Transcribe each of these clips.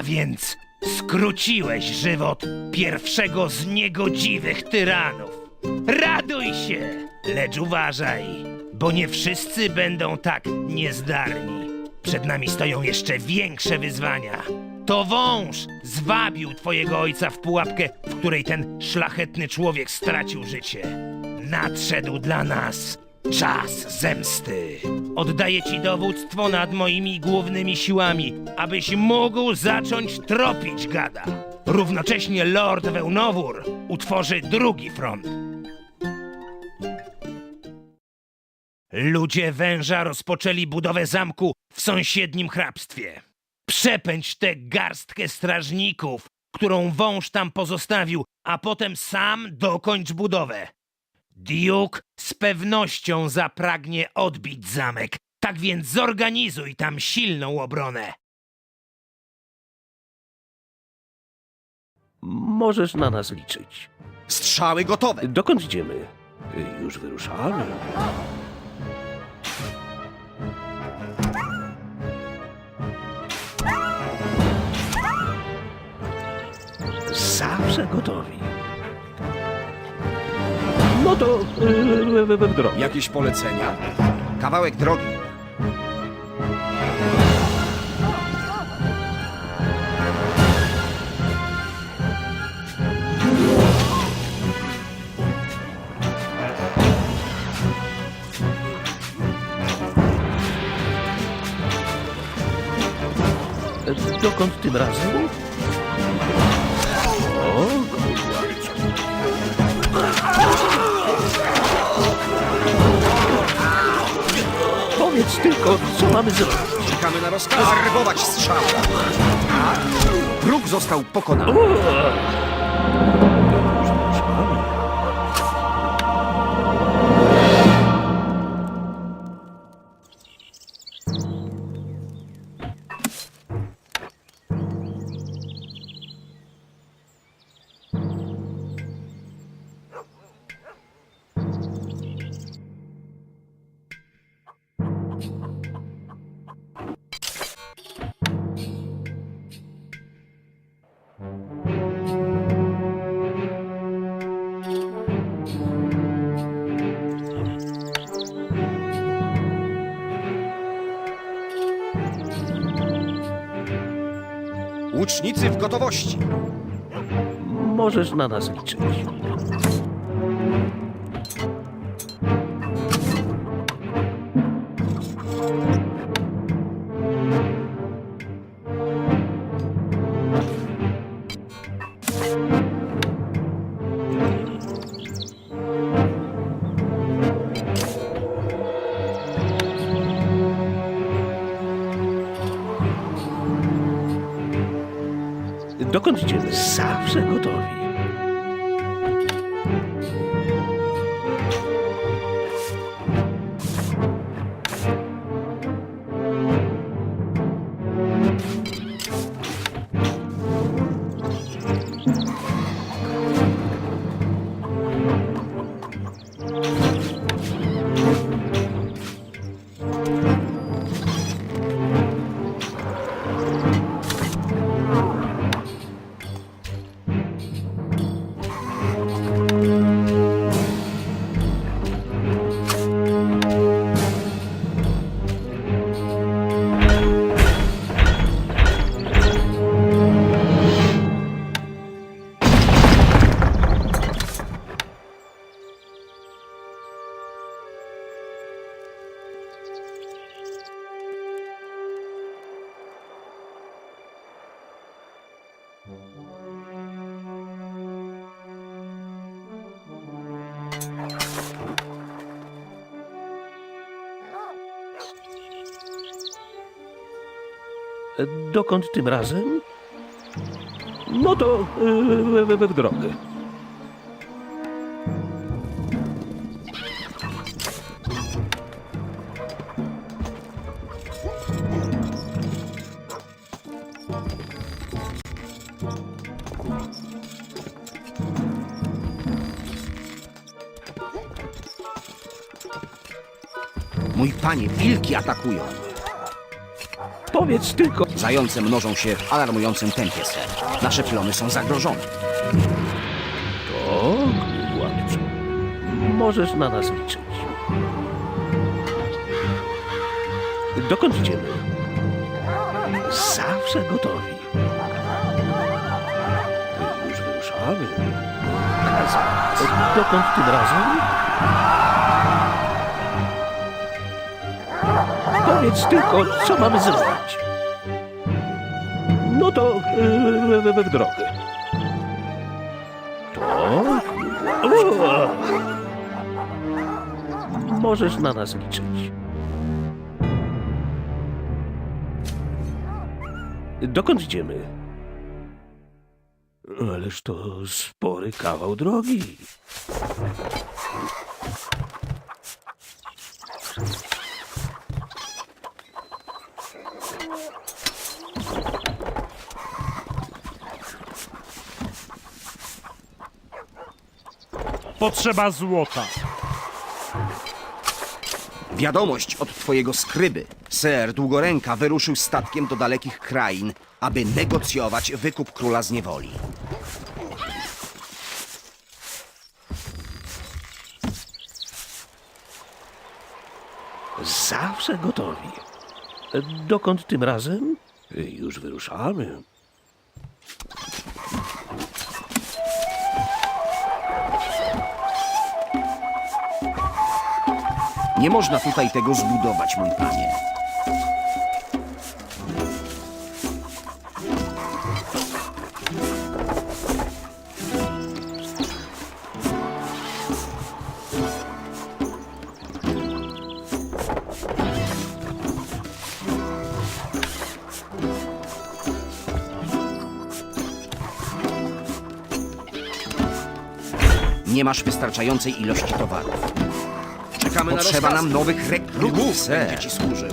A więc skróciłeś żywot pierwszego z niegodziwych tyranów. Raduj się, lecz uważaj, bo nie wszyscy będą tak niezdarni. Przed nami stoją jeszcze większe wyzwania. To wąż zwabił twojego ojca w pułapkę, w której ten szlachetny człowiek stracił życie. Nadszedł dla nas czas zemsty. Oddaję ci dowództwo nad moimi głównymi siłami, abyś mógł zacząć tropić gada. Równocześnie Lord Wełnowór utworzy drugi front. Ludzie węża rozpoczęli budowę zamku w sąsiednim hrabstwie. Przepędź tę garstkę strażników, którą wąż tam pozostawił, a potem sam dokończ budowę. Duke z pewnością zapragnie odbić zamek, tak więc zorganizuj tam silną obronę. Możesz na nas liczyć. Strzały gotowe. Dokąd idziemy? Y, Już wyruszamy. Zawsze gotowi. No to yy, w, drogę. Jakieś polecenia? Kawałek drogi. Dokąd tym razem? Mamy zrobić. Czekamy na rozkaz. Arbować strzały. Próg został pokonany. Łucznicy w gotowości. Możesz na nas liczyć. Dokąd tym razem? No to yy, w, drogę. Mój panie, wilki atakują. Powiedz tylko. Zające mnożą się w alarmującym tempie, ser. Nasze plony są zagrożone. O, łapczu. Możesz na nas liczyć. Dokąd idziemy? Zawsze gotowi. Już wyruszamy. Dokąd tym razem? Powiedz tylko, co mamy zrobić. No to yy, w, w drogę. To? Możesz na nas liczyć. Dokąd idziemy? Ależ to spory kawał drogi. Potrzeba złota. Wiadomość od twojego skryby. Ser Długoręka wyruszył statkiem do dalekich krain, aby negocjować wykup króla z niewoli. Zawsze gotowi. Dokąd tym razem? Już wyruszamy. Nie można tutaj tego zbudować, mój panie. Nie masz wystarczającej ilości towarów. Czekamy Potrzeba na nam nowych rekrutów, ser. będzie ci służył.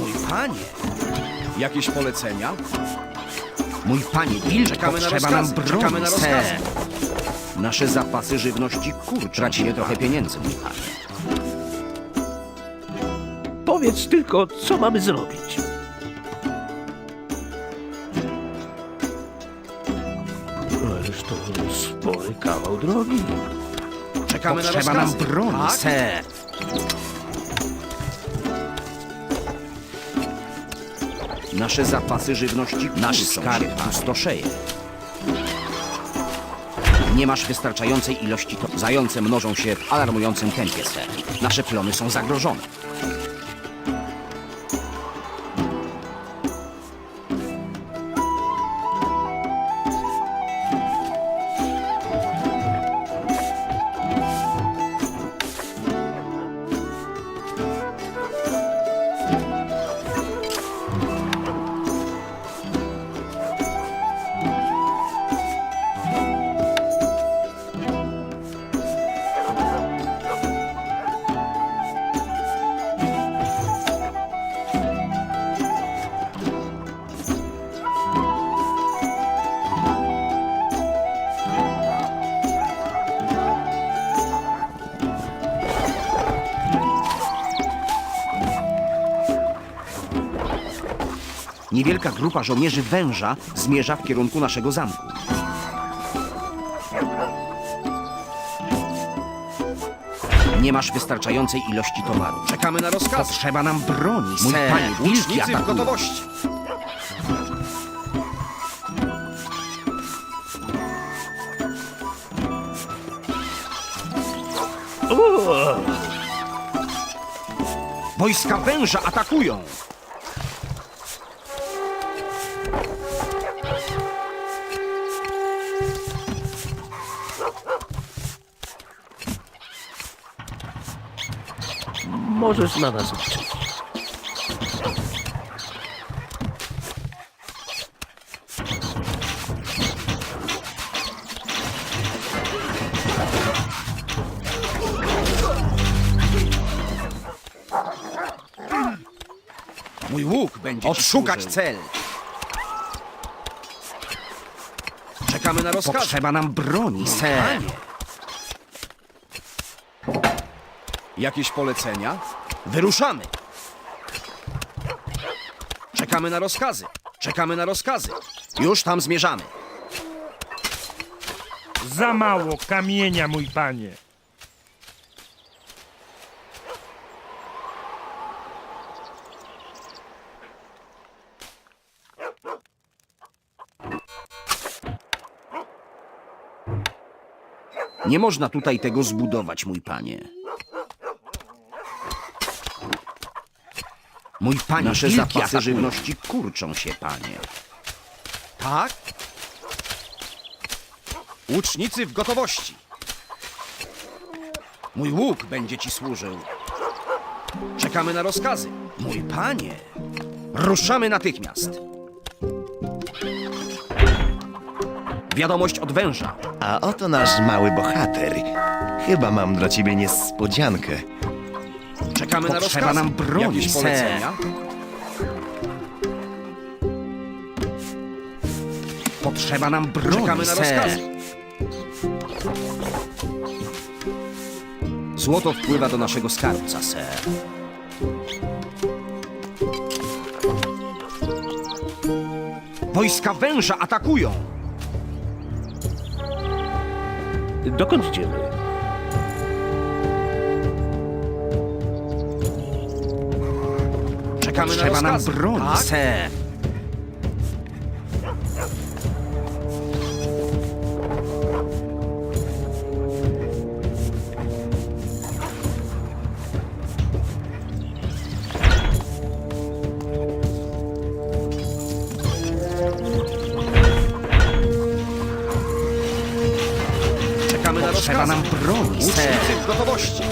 Mój panie, Jakieś polecenia? mój panie, wilk, Czekamy na potrzeba nam rozkazy, broni, czekamy na ser. rozkazy. Nasze zapasy żywności kurczą. Tracimy trochę pieniędzy, mój panie. Powiedz tylko, co mamy zrobić. Kawał drogi. Czekamy na Potrzeba nam rozkazy. broni, Tak? ser. Nasze zapasy żywności Nasz skarb się, panie. pustoszeje. Nie masz wystarczającej ilości to. Zające mnożą się w alarmującym tempie, ser. Nasze plony są zagrożone. Niewielka grupa żołnierzy węża zmierza w kierunku naszego zamku. Nie masz wystarczającej ilości towaru. Czekamy na rozkazy. Potrzeba nam broni, Mój ser. panie, Wilki łucznicy w atakują. gotowości. O! Wojska węża atakują! Nas liczyć. Mój łuk będzie odszukać cel. Czekamy na rozkazy. Potrzeba nam broni, ser. Jakieś polecenia? Wyruszamy! Czekamy na rozkazy. Czekamy na rozkazy. Już tam zmierzamy. Za mało kamienia, mój panie. Nie można tutaj tego zbudować, mój panie. Mój panie, Nasze wilki zapasy atakują. żywności kurczą się, panie. Tak? Łucznicy w gotowości. Mój łuk będzie ci służył. Czekamy na rozkazy. Mój panie, ruszamy natychmiast. Wiadomość od węża. A oto nasz mały bohater. Chyba mam dla ciebie niespodziankę. Czekamy na Potrzeba rozkazy. nam broni, Jakieś ser. polecenia? Potrzeba nam broni, Czekamy na ser. rozkazy. Złoto wpływa do naszego skarbca, ser. Wojska węża atakują! Dokąd idziemy? Czekamy na Potrzeba nam rozkazy. broni, Tak? ser. Czekamy na Potrzeba rozkazy. nam broni, ser. Łucznicy w gotowości.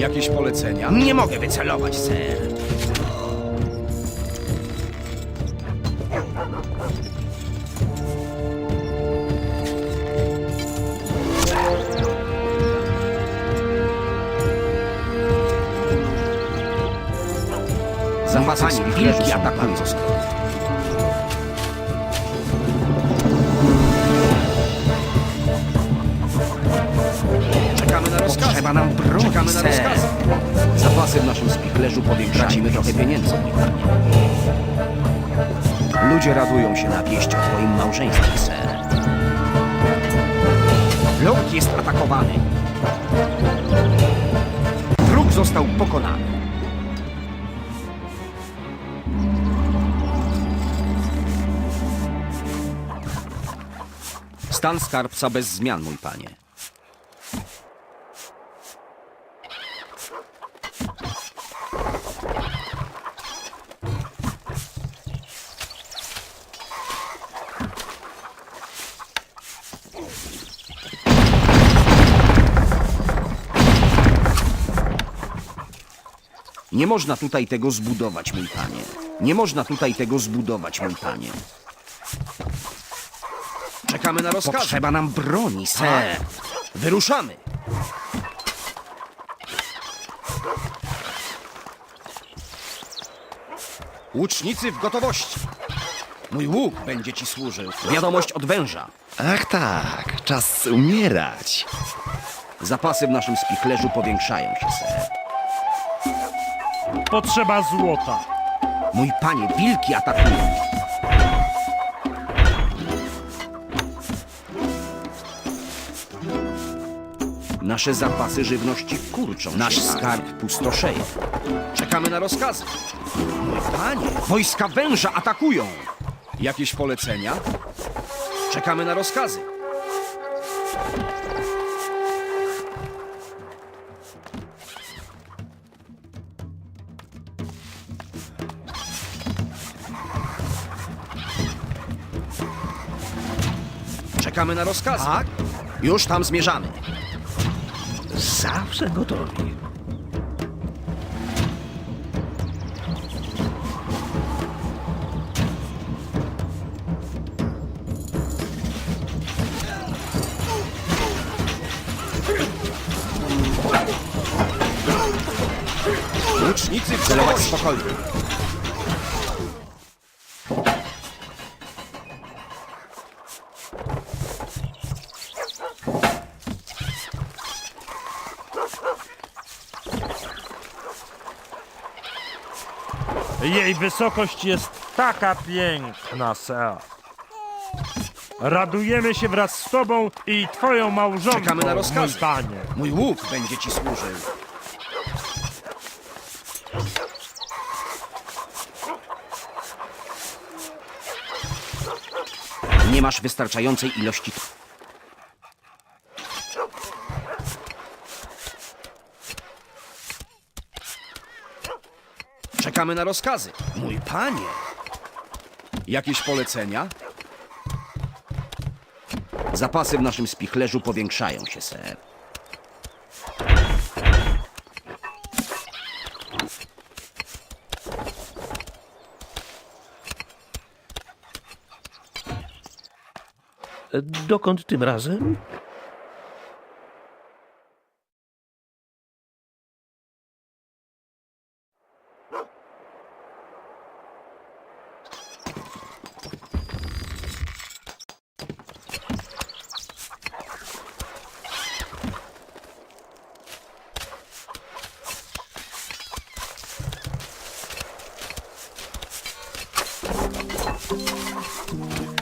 Jakieś polecenia? Nie mogę wycelować, ser. Wilki wilki atakują. Rozkazy. Zapasy w naszym spichlerzu powiększają. Tracimy trochę pieniędzy. Ludzie radują się na wieść o twoim małżeństwie, ser. Lord jest atakowany. Wróg został pokonany. Stan skarbca bez zmian, mój panie. Nie można tutaj tego zbudować, mój panie. Nie można tutaj tego zbudować, mój panie. Czekamy na rozkazy. Potrzeba nam broni, ser. Wyruszamy. Łucznicy w gotowości. Mój łuk będzie ci służył. Wiadomość od węża. Ach tak, czas umierać. Zapasy w naszym spichlerzu powiększają się, ser. Potrzeba złota. Mój panie, wilki atakują. Nasze zapasy żywności kurczą. Nasz się. skarb pustoszeje. Czekamy na rozkazy. Mój panie, wojska węża atakują. Jakieś polecenia? Czekamy na rozkazy. czekamy na rozkaz. Tak? Już tam zmierzamy. Zawsze gotowi. Łucznicy celować spokojnie. Jej wysokość jest taka piękna, Sir. Radujemy się wraz z tobą i twoją małżonką, Czekamy na rozkazy. mój panie. Mój łuk będzie ci służył. Nie masz wystarczającej ilości. Czekamy na rozkazy. Mój panie! Jakieś polecenia? Zapasy w naszym spichlerzu powiększają się, ser. Dokąd tym razem?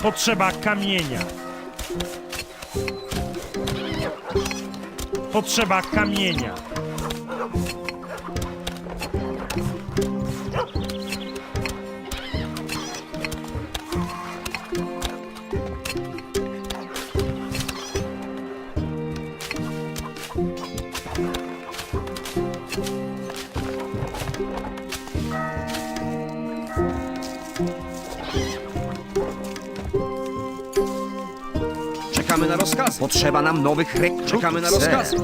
Potrzeba kamienia. Potrzeba kamienia. Rozkazy. Potrzeba nam nowych rekrutów. Czekamy na rozkazy.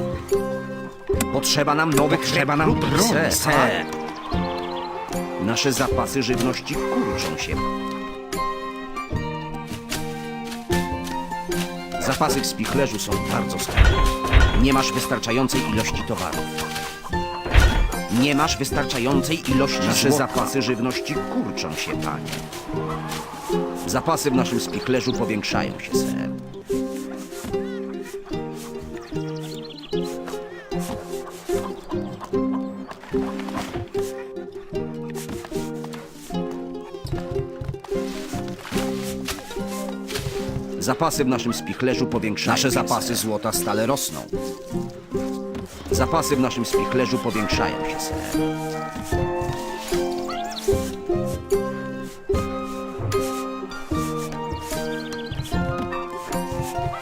Potrzeba nam nowych Potrzeba nam broni, ser. Nasze zapasy żywności kurczą się. Zapasy w spichlerzu są bardzo skromne. Nie masz wystarczającej ilości towarów. Nie masz wystarczającej ilości Nasze zapasy żywności kurczą się, panie. Zapasy w naszym spichlerzu powiększają się, ser. Zapasy w naszym spichlerzu powiększają Nasze zapasy złota stale rosną. Zapasy w naszym spichlerzu powiększają się, ser.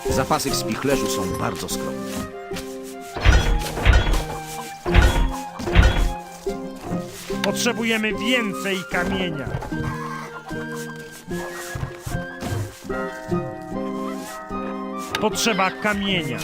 Zapasy w spichlerzu są bardzo skromne. Potrzebujemy więcej kamienia. Potrzeba kamienia.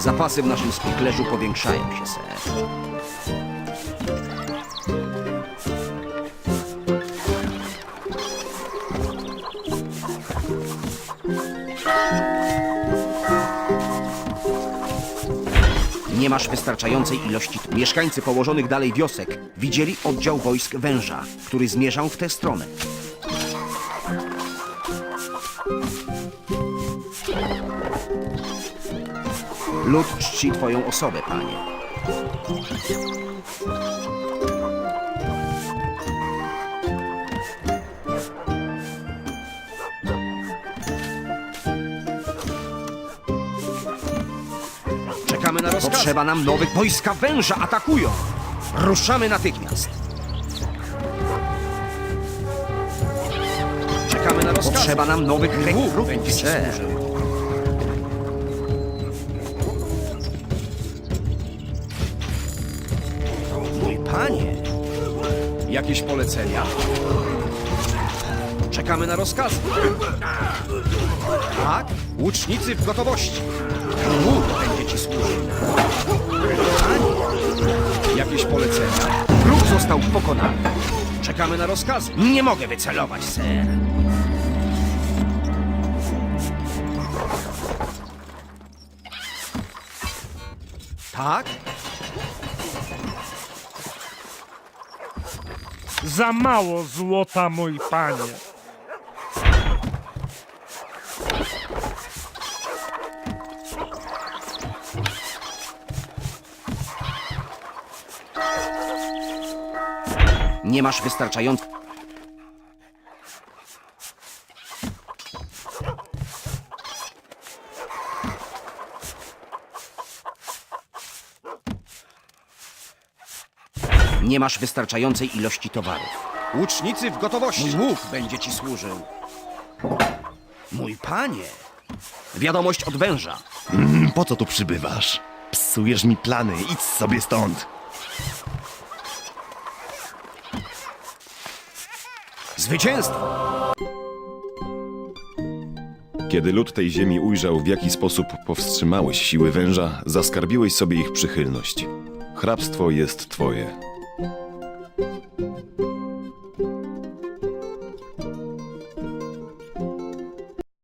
Zapasy w naszym spichlerzu powiększają się. Nie masz wystarczającej ilości. Mieszkańcy położonych dalej wiosek widzieli oddział wojsk węża, który zmierzał w tę stronę. Lud czci twoją osobę, panie. Czekamy na rozkazy. Potrzeba nam nowych wojska węża atakują. Ruszamy natychmiast. Czekamy na rozkazy. Potrzeba nam nowych rekrutów, będzie służył. Jakieś polecenia? Czekamy na rozkazy. Tak? Łucznicy w gotowości. Bóg będzie ci służył. Panie. Jakieś polecenia? Wróg został pokonany. Czekamy na rozkazy. Nie mogę wycelować, ser. Tak? Za mało złota, mój panie. Nie masz wystarczająco... Nie masz wystarczającej ilości towarów. Łucznicy w gotowości. Mój łuk będzie ci służył. Mój panie. Wiadomość od węża. Mm, Po co tu przybywasz? Psujesz mi plany, idź sobie stąd. Zwycięstwo. Kiedy lud tej ziemi ujrzał, w jaki sposób powstrzymałeś siły węża, zaskarbiłeś sobie ich przychylność. Hrabstwo jest twoje.